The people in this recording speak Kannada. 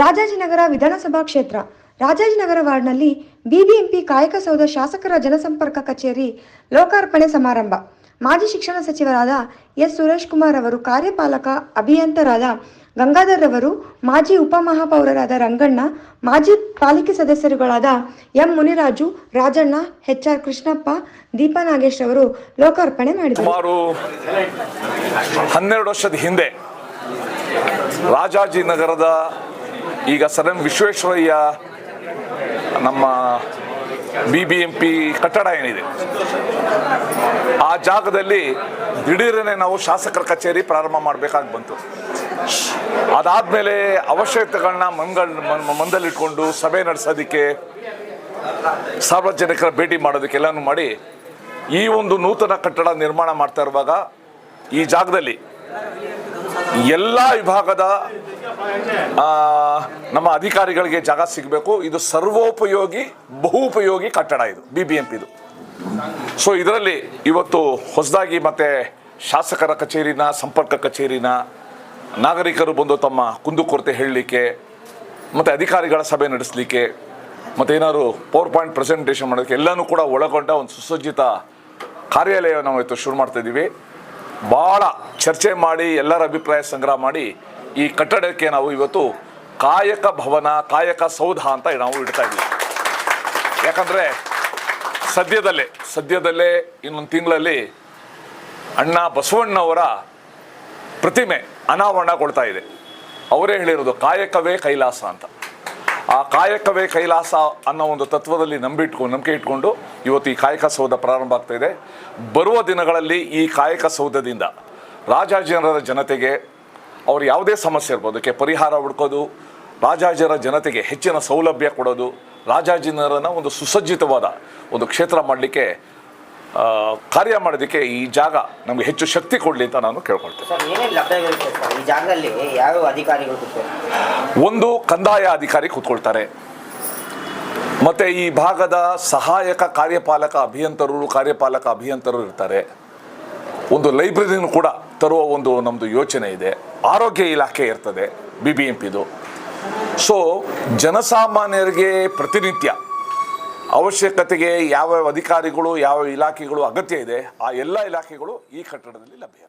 ರಾಜಾಜಿನಗರ ವಿಧಾನಸಭಾ ಕ್ಷೇತ್ರ. ರಾಜಾಜಿನಗರ ವಾರ್ಡ್ನಲ್ಲಿ ಬಿಬಿಎಂಪಿ ಕಾಯಕ ಸೌಧ ಶಾಸಕರ ಜನಸಂಪರ್ಕ ಕಚೇರಿ ಲೋಕಾರ್ಪಣೆ ಸಮಾರಂಭ. ಮಾಜಿ ಶಿಕ್ಷಣ ಸಚಿವರಾದ ಎಸ್. ಸುರೇಶ್ ಕುಮಾರ್ ಅವರು ಕಾರ್ಯಪಾಲಕ ಅಭಿಯಂತರಾದ ಗಂಗಾಧರ್ ರವರು, ಮಾಜಿ ಉಪಮಹಾಪೌರರಾದ ರಂಗಣ್ಣ, ಮಾಜಿ ಪಾಲಿಕೆ ಸದಸ್ಯರುಗಳಾದ M. Muniraju, Rajanna, H. R. Krishnappa, Deepa Nagesh ಅವರು ಲೋಕಾರ್ಪಣೆ ಮಾಡಿದರು. ಸುಮಾರು ಹನ್ನೆರಡು ವರ್ಷದ ಹಿಂದೆ ರಾಜಾಜಿನಗರದ ಈಗ ಸರ್ ಎಂ ವಿಶ್ವೇಶ್ವರಯ್ಯ ನಮ್ಮ ಬಿ ಬಿ ಎಂ ಪಿ ಕಟ್ಟಡ ಏನಿದೆ, ಆ ಜಾಗದಲ್ಲಿ ದಿಢೀರನೆ ನಾವು ಶಾಸಕರ ಕಚೇರಿ ಪ್ರಾರಂಭ ಮಾಡಬೇಕಾಗಿ ಬಂತು. ಅದಾದ್ಮೇಲೆ ಅವಶ್ಯಕತೆಗಳನ್ನ ಮಂಗಳ ಮಂದಲ್ಲಿಟ್ಕೊಂಡು ಸಭೆ ನಡೆಸೋದಕ್ಕೆ ಸಾರ್ವಜನಿಕರ ಭೇಟಿ ಮಾಡೋದಕ್ಕೆಲ್ಲನೂ ಮಾಡಿ ಈ ಒಂದು ನೂತನ ಕಟ್ಟಡ ನಿರ್ಮಾಣ ಮಾಡ್ತಾ ಇರುವಾಗ ಈ ಜಾಗದಲ್ಲಿ ಎಲ್ಲ ವಿಭಾಗದ ನಮ್ಮ ಅಧಿಕಾರಿಗಳಿಗೆ ಜಾಗ ಸಿಗಬೇಕು. ಇದು ಸರ್ವೋಪಯೋಗಿ, ಬಹುಪಯೋಗಿ ಕಟ್ಟಡ ಇದು ಬಿ ಬಿ ಎಂ ಪಿದು ಸೊ ಇದರಲ್ಲಿ ಇವತ್ತು ಹೊಸದಾಗಿ ಮತ್ತೆ ಶಾಸಕರ ಕಚೇರಿನ, ಸಂಪರ್ಕ ಕಚೇರಿನ ನಾಗರಿಕರು ಬಂದು ತಮ್ಮ ಕುಂದುಕೊರತೆ ಹೇಳಲಿಕ್ಕೆ, ಮತ್ತು ಅಧಿಕಾರಿಗಳ ಸಭೆ ನಡೆಸಲಿಕ್ಕೆ, ಮತ್ತು ಏನಾದ್ರು ಪವರ್ ಪಾಯಿಂಟ್ ಪ್ರೆಸೆಂಟೇಷನ್ ಮಾಡೋದಕ್ಕೆ ಎಲ್ಲನೂ ಕೂಡ ಒಳಗೊಂಡ ಒಂದು ಸುಸಜ್ಜಿತ ಕಾರ್ಯಾಲಯ ನಾವು ಇವತ್ತು ಶುರು ಮಾಡ್ತಾ ಇದ್ದೀವಿ. ಭಾಳ ಚರ್ಚೆ ಮಾಡಿ, ಎಲ್ಲರ ಅಭಿಪ್ರಾಯ ಸಂಗ್ರಹ ಮಾಡಿ ಈ ಕಟ್ಟಡಕ್ಕೆ ನಾವು ಇವತ್ತು ಕಾಯಕ ಭವನ, ಕಾಯಕ ಸೌಧ ಅಂತ ನಾವು ಇಡ್ತಾ ಇದ್ದೀವಿ. ಯಾಕಂದರೆ ಸದ್ಯದಲ್ಲೇ ಸದ್ಯದಲ್ಲೇ ಇನ್ನೊಂದು ತಿಂಗಳಲ್ಲಿ ಅಣ್ಣ ಬಸವಣ್ಣವರ ಪ್ರತಿಮೆ ಅನಾವರಣಗೊಳ್ತಾ ಇದೆ. ಅವರೇ ಹೇಳಿರೋದು ಕಾಯಕವೇ ಕೈಲಾಸ ಅಂತ. ಆ ಕಾಯಕವೇ ಕೈಲಾಸ ಅನ್ನೋ ಒಂದು ತತ್ವದಲ್ಲಿ ನಂಬಿಟ್ಕೊಂಡು ನಂಬಿಕೆ ಇಟ್ಕೊಂಡು ಇವತ್ತು ಈ ಕಾಯಕ ಸೌಧ ಪ್ರಾರಂಭ ಆಗ್ತಾ ಇದೆ ಬರುವ ದಿನಗಳಲ್ಲಿ ಈ ಕಾಯಕ ಸೌಧದಿಂದ ರಾಜಾಜಿನರ ಜನತೆಗೆ ಅವ್ರು ಯಾವುದೇ ಸಮಸ್ಯೆ ಇರ್ಬೋದು, ಅದಕ್ಕೆ ಪರಿಹಾರ ಹುಡ್ಕೋದು ರಾಜಾಜರ ಜನತೆಗೆ ಹೆಚ್ಚಿನ ಸೌಲಭ್ಯ ಕೊಡೋದು ರಾಜಾಜಿನರನ್ನು ಒಂದು ಸುಸಜ್ಜಿತವಾದ ಒಂದು ಕ್ಷೇತ್ರ ಮಾಡಲಿಕ್ಕೆ ಕಾರ್ಯ ಮಾಡೋದಕ್ಕೆ ಈ ಜಾಗ ನಮಗೆ ಹೆಚ್ಚು ಶಕ್ತಿ ಕೊಡಲಿ ಅಂತ ನಾನು ಕೇಳ್ಕೊಳ್ತೇನೆ. ಒಂದು ಕಂದಾಯ ಅಧಿಕಾರಿ ಕೂತ್ಕೊಳ್ತಾರೆ. ಮತ್ತೆ ಈ ಭಾಗದ ಸಹಾಯಕ ಕಾರ್ಯಪಾಲಕ ಅಭಿಯಂತರರು ಕಾರ್ಯಪಾಲಕ ಅಭಿಯಂತರರು ಇರ್ತಾರೆ. ಒಂದು ಲೈಬ್ರರಿನೂ ಕೂಡ ತರುವ ಒಂದು ನಮ್ಮದು ಯೋಚನೆ ಇದೆ. ಆರೋಗ್ಯ ಇಲಾಖೆ ಇರ್ತದೆ ಬಿ ಬಿ ಎಂ ಪಿದು ಸೊ ಜನಸಾಮಾನ್ಯರಿಗೆ ಪ್ರತಿನಿತ್ಯ ಅವಶ್ಯಕತೆಗೆ ಯಾವ ಅಧಿಕಾರಿಗಳು ಯಾವ ಇಲಾಖೆಗಳು ಅಗತ್ಯ ಇದೆ ಆ ಎಲ್ಲ ಇಲಾಖೆಗಳು ಈ ಕಟ್ಟಡದಲ್ಲಿ ಲಭ್ಯ.